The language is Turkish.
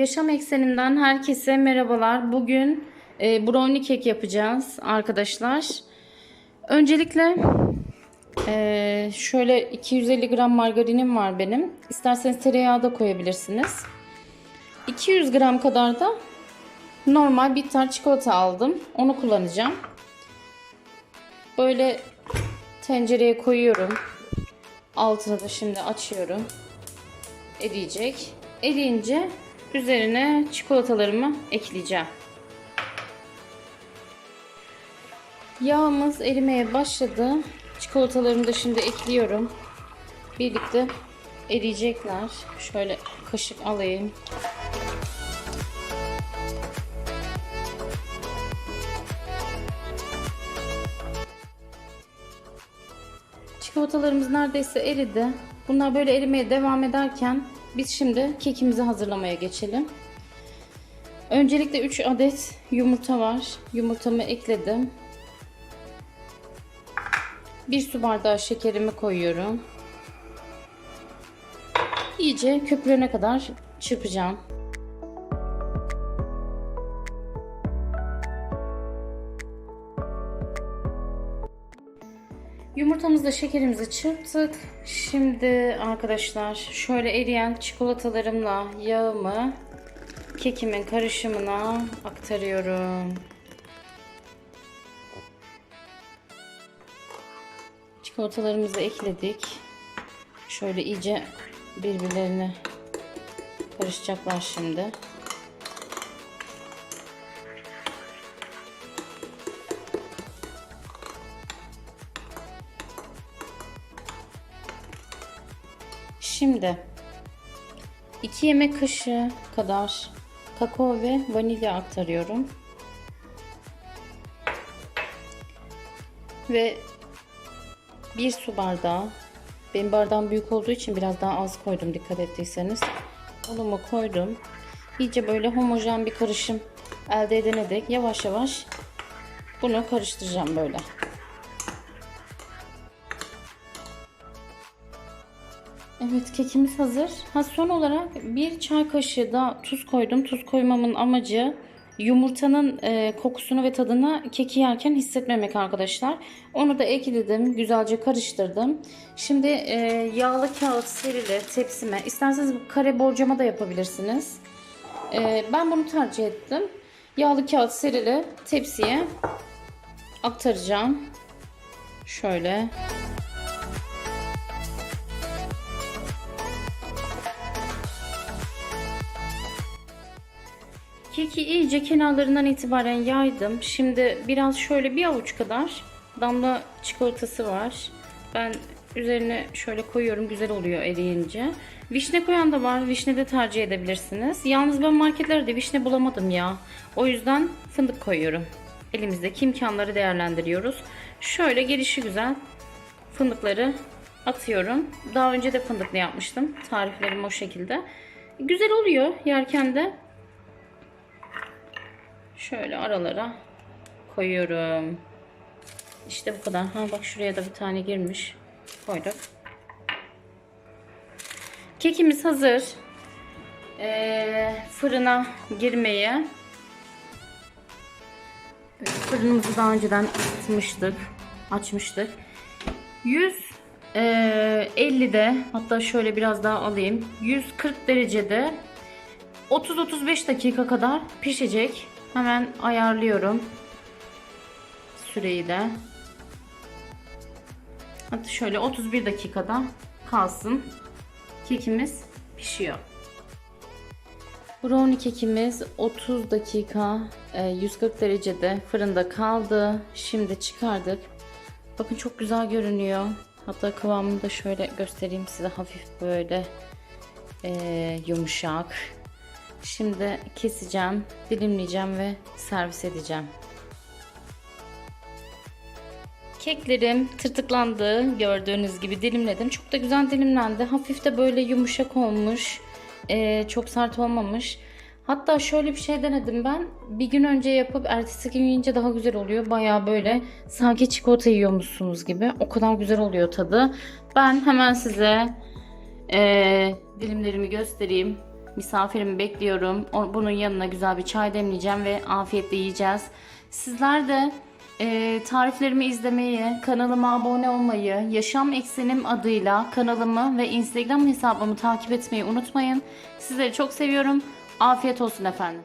Yaşam ekseninden herkese merhabalar. Bugün e, brownie kek yapacağız arkadaşlar. Öncelikle e, şöyle 250 gram margarinim var benim. İsterseniz tereyağı da koyabilirsiniz. 200 gram kadar da normal bitter çikolata aldım. Onu kullanacağım. Böyle tencereye koyuyorum. Altını da şimdi açıyorum. Eriyecek. Eriyince üzerine çikolatalarımı ekleyeceğim. Yağımız erimeye başladı. Çikolatalarımı da şimdi ekliyorum. Birlikte eriyecekler. Şöyle kaşık alayım. Çikolatalarımız neredeyse eridi. Bunlar böyle erimeye devam ederken biz şimdi kekimizi hazırlamaya geçelim. Öncelikle 3 adet yumurta var. Yumurtamı ekledim. 1 su bardağı şekerimi koyuyorum. İyice köpürene kadar çırpacağım. Yumurtamızla şekerimizi çırptık. Şimdi arkadaşlar şöyle eriyen çikolatalarımla yağımı kekimin karışımına aktarıyorum. Çikolatalarımızı ekledik. Şöyle iyice birbirlerine karışacaklar şimdi. Şimdi 2 yemek kaşığı kadar kakao ve vanilya aktarıyorum. Ve 1 su bardağı benim bardağım büyük olduğu için biraz daha az koydum dikkat ettiyseniz. Unumu koydum. İyice böyle homojen bir karışım elde edene dek yavaş yavaş bunu karıştıracağım böyle. Evet kekimiz hazır. Ha son olarak bir çay kaşığı da tuz koydum. Tuz koymamın amacı yumurtanın e, kokusunu ve tadını keki yerken hissetmemek arkadaşlar. Onu da ekledim. Güzelce karıştırdım. Şimdi e, yağlı kağıt serili tepsime isterseniz kare borcama da yapabilirsiniz. E, ben bunu tercih ettim. Yağlı kağıt serili tepsiye aktaracağım. Şöyle. Keki iyice kenarlarından itibaren yaydım. Şimdi biraz şöyle bir avuç kadar damla çikolatası var. Ben üzerine şöyle koyuyorum. Güzel oluyor eriyince. Vişne koyan da var. Vişne de tercih edebilirsiniz. Yalnız ben marketlerde vişne bulamadım ya. O yüzden fındık koyuyorum. Elimizdeki imkanları değerlendiriyoruz. Şöyle gelişi güzel fındıkları atıyorum. Daha önce de fındıklı yapmıştım. Tariflerim o şekilde. Güzel oluyor yerken de. Şöyle aralara koyuyorum. İşte bu kadar. Ha bak şuraya da bir tane girmiş. Koyduk. Kekimiz hazır. Ee, fırına girmeye. Fırınımızı daha önceden ısıtmıştık. Açmıştık. 150'de hatta şöyle biraz daha alayım. 140 derecede 30-35 dakika kadar pişecek. Hemen ayarlıyorum. Süreyi de. Hatta şöyle 31 dakikada kalsın. Kekimiz pişiyor. Brownie kekimiz 30 dakika 140 derecede fırında kaldı. Şimdi çıkardık. Bakın çok güzel görünüyor. Hatta kıvamını da şöyle göstereyim size hafif böyle e, yumuşak. Şimdi keseceğim, dilimleyeceğim ve servis edeceğim. Keklerim tırtıklandı. Gördüğünüz gibi dilimledim. Çok da güzel dilimlendi. Hafif de böyle yumuşak olmuş. Ee, çok sert olmamış. Hatta şöyle bir şey denedim ben. Bir gün önce yapıp ertesi gün yiyince daha güzel oluyor. Baya böyle sanki çikolata yiyormuşsunuz gibi. O kadar güzel oluyor tadı. Ben hemen size ee, dilimlerimi göstereyim. Misafirimi bekliyorum. Bunun yanına güzel bir çay demleyeceğim ve afiyetle yiyeceğiz. Sizler de e, tariflerimi izlemeyi, kanalıma abone olmayı, Yaşam Eksenim adıyla kanalımı ve Instagram hesabımı takip etmeyi unutmayın. Sizleri çok seviyorum. Afiyet olsun efendim.